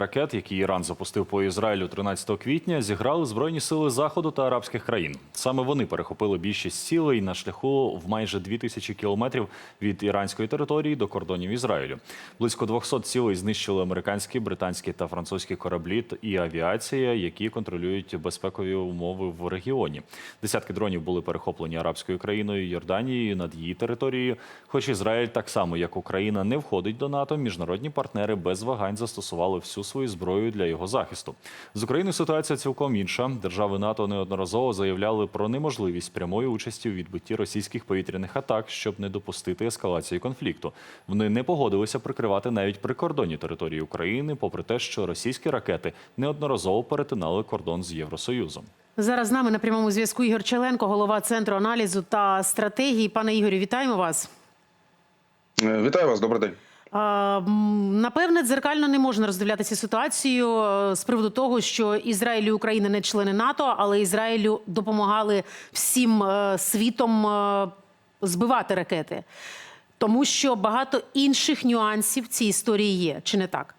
Ракет, які Іран запустив по Ізраїлю 13 квітня, зіграли збройні сили заходу та арабських країн. Саме вони перехопили більшість цілей на шляху в майже 2000 кілометрів від іранської території до кордонів Ізраїлю. Близько 200 цілей знищили американські, британські та французькі кораблі і авіація, які контролюють безпекові умови в регіоні. Десятки дронів були перехоплені арабською країною Йорданією над її територією. Хоч Ізраїль, так само як Україна, не входить до НАТО, міжнародні партнери без вагань застосували всю свою зброю для його захисту. З Україною ситуація цілком інша. Держави НАТО неодноразово заявляли про неможливість прямої участі у відбитті російських повітряних атак, щоб не допустити ескалації конфлікту. Вони не погодилися прикривати навіть прикордонні території України, попри те, що російські ракети неодноразово перетинали кордон з Євросоюзом. Зараз з нами на прямому зв'язку Ігор Челенко, голова центру аналізу та стратегії. Пане Ігорю, вітаємо вас. Е, Вітаю вас, добрий день. Напевне, дзеркально не можна роздивлятися ситуацію е, з приводу того, що Ізраїль і Україна не члени НАТО, але Ізраїлю допомагали всім е, світом е, збивати ракети, тому що багато інших нюансів в цій історії є, чи не так?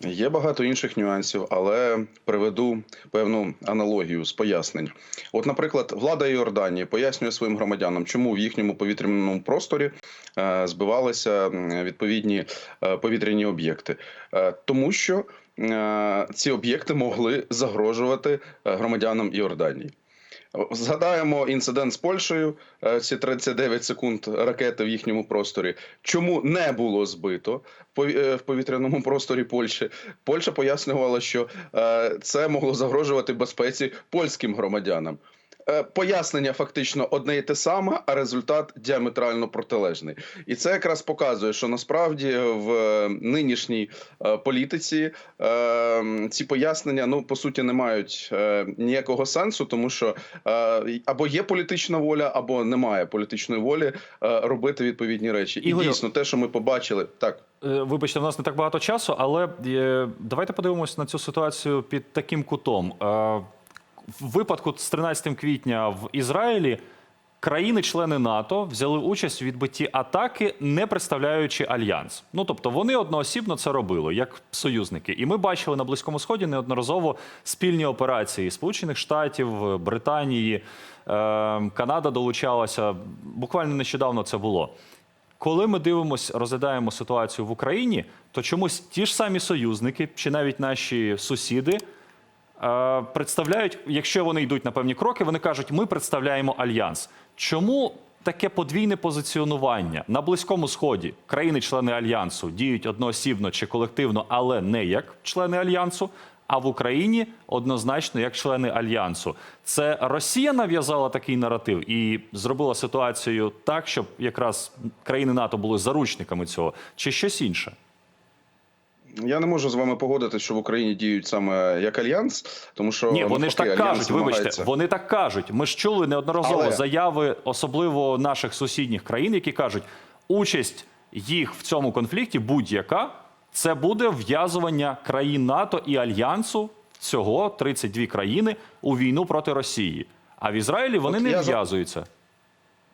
Є багато інших нюансів, але приведу певну аналогію з пояснень. От, наприклад, влада Йорданії пояснює своїм громадянам, чому в їхньому повітряному просторі е, збивалися відповідні е, повітряні об'єкти, Е, тому що ці об'єкти могли загрожувати громадянам Йорданії. Згадаємо інцидент з Польщею. е, Ці 39 секунд ракети в їхньому просторі. Чому не було збито в е, повітряному просторі Польщі? Польща пояснювала, що е, це могло загрожувати безпеці польським громадянам. Е, Пояснення фактично одне і те саме, а результат діаметрально протилежний. І це якраз показує, що насправді в е, нинішній е, політиці ці пояснення ну по суті не мають ніякого сенсу, тому що або є політична воля, або немає політичної волі робити відповідні речі. Ігорю- І дійсно, те, що ми побачили, так. Вибачте, в нас не так багато часу, але давайте подивимось на цю ситуацію під таким кутом. В випадку з 13 квітня в Ізраїлі країни-члени НАТО взяли участь у відбитті атаки, не представляючи альянс. Ну тобто вони одноосібно це робили як союзники. І ми бачили на Близькому Сході неодноразово спільні операції Сполучених Штатів, Британії, е, Канада долучалася. Буквально нещодавно це було. Коли ми дивимося, розглядаємо ситуацію в Україні, то чомусь ті ж самі союзники, чи навіть наші сусіди представляють, якщо вони йдуть на певні кроки, вони кажуть, ми представляємо альянс. Чому таке подвійне позиціонування на близькому сході країни-члени альянсу діють одноосібно чи колективно, але не як члени альянсу? А в Україні однозначно як члени альянсу. Це Росія нав'язала такий наратив і зробила ситуацію так, щоб якраз країни НАТО були заручниками цього, чи щось інше? Я не можу з вами погодитися, що в Україні діють саме як альянс, тому що Ні, вони ж так кажуть. Вибачте, вони так кажуть. Ми ж чули неодноразово Але- заяви, особливо наших сусідніх країн, які кажуть, участь їх в цьому конфлікті будь-яка це буде в'язування країн НАТО і альянсу всього 32 країни у війну проти Росії. А в Ізраїлі вони От не в'язуються.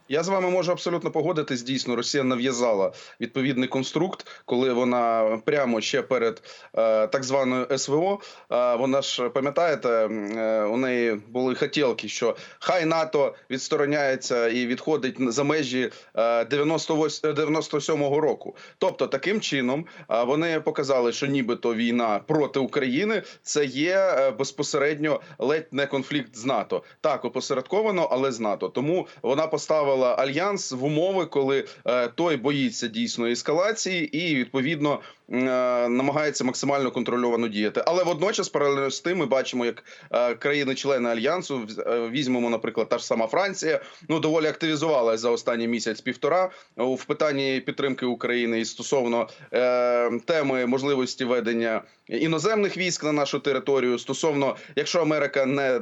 Я з вами можу абсолютно погодитись. Дійсно, Росія нав'язала відповідний конструкт, коли вона прямо ще перед е, так званою СВО. Е, вона ж пам'ятаєте, е, у неї були хотілки, що хай НАТО відстороняється і відходить за межі е, 98 97-го року. Тобто, таким чином е, вони показали, що нібито війна проти України це є е, безпосередньо ледь не конфлікт з НАТО. Так, опосередковано, але з НАТО. Тому вона поставила альянс в умови, коли е, той боїться дійсно ескалації і відповідно намагається максимально контрольовано діяти. Але водночас, паралельно з тим, ми бачимо, як е, країни-члени альянсу е, візьмемо, наприклад, та ж сама Франція, ну доволі активізувалася за останній місяць-півтора в питанні підтримки України і стосовно е, теми можливості ведення іноземних військ на нашу територію. Стосовно, якщо Америка не,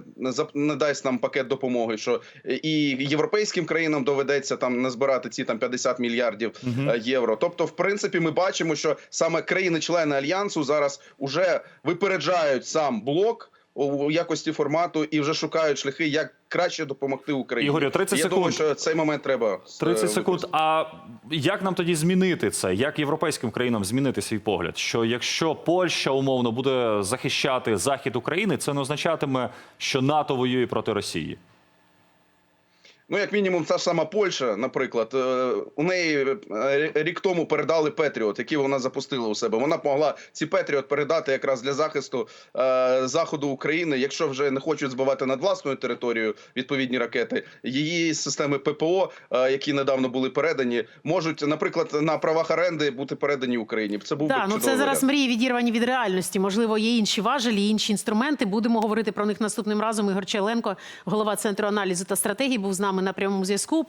не дасть нам пакет допомоги, що і європейським країнам доведеться там назбирати ці там 50 мільярдів е, євро. Тобто, в принципі, ми бачимо, що саме країни-члени альянсу зараз уже випереджають сам блок у якості формату і вже шукають шляхи, як краще допомогти Україні. Ігорю, 30 Я секунд. думаю, що цей момент треба 30 е, секунд. А як нам тоді змінити це? Як європейським країнам змінити свій погляд? Що якщо Польща умовно буде захищати захід України, це не означатиме, що НАТО воює проти Росії. Ну, як мінімум, та ж сама Польща, наприклад, е, у неї е, рік тому передали Петріот, який вона запустила у себе. Вона могла ці Петріот передати якраз для захисту е, заходу України, якщо вже не хочуть збивати над власною територією відповідні ракети. Її системи ППО, е, які недавно були передані, можуть, наприклад, на правах оренди бути передані Україні. Це був Так, ну це зараз мрії відірвані від реальності. Можливо, є інші важелі, інші інструменти. Будемо говорити про них наступним разом. Ігор Чайленко, голова центру аналізу та стратегії, був з нами на прямому зв'язку.